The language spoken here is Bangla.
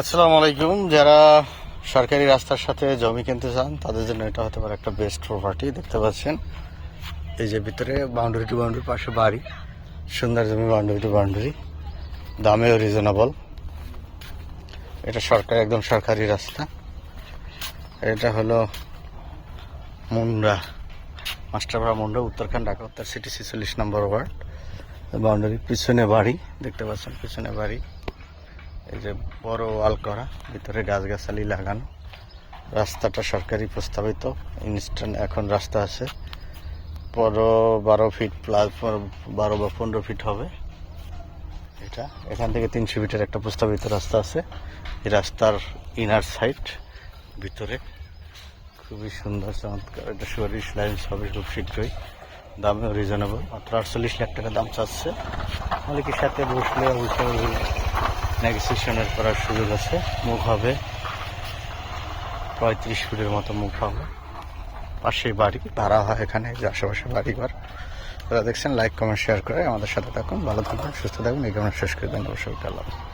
আসসালামু আলাইকুম। যারা সরকারি রাস্তার সাথে জমি কিনতে চান, তাদের জন্য এটা হতে পারে একটা বেস্ট প্রপার্টি দেখতে পাচ্ছেন। এই যে ভিতরে বাউন্ডারি টু বাউন্ডারি পাশে বাড়ি, সুন্দর জমি বাউন্ডারি টু বাউন্ডারি দামেও রিজনেবল এটা সরকার, একদম সরকারি রাস্তা। এটা হলো মুন্ডা, মাস্টারপাড়া মুন্ডা উত্তরখান্ড ঢাকা, উত্তর সিটি ছেচল্লিশ নম্বর ওয়ার্ড। বাউন্ডারির পিছনে বাড়ি, দেখতে পাচ্ছেন, পিছনে বাড়ি। এই যে বড় ওয়াল করা ভিতরে গাছগাছালি লাগানো। রাস্তাটা সরকারি প্রস্তাবিত, ইনস্ট্যান্ট এখন রাস্তা আছে। বড় বারো ফিট প্লাস বারো বা পনেরো ফিট হবে। এটা, এখান থেকে তিনশো ফিটের একটা প্রস্তাবিত রাস্তা আছে। এই রাস্তার ইনার সাইড ভিতরে। খুবই সুন্দর, চমৎকার। এটা সুয়ারিশ লাইন্স হবে খুব শীঘ্রই। দামে রিজনেবল মাত্র আটচল্লিশ লাখ টাকা দাম চাচ্ছে। মালিকের সাথে বসলে অবশ্যই নেগোসিয়েশনের করার সুযোগ আছে? মুখ হবে। পঁয়ত্রিশ ফুটের মতো মুখ হবে। পাশে বাড়ি, ভাড়া হয় এখানে, যে আশেপাশে বাড়ি ঘর। তারা দেখছেন লাইক কমেন্ট শেয়ার করে আমাদের সাথে থাকুন। ভালো থাকুন, সুস্থ থাকুন। এই কারণে শেষ করে দেন অবশ্যই। আল্লাহ।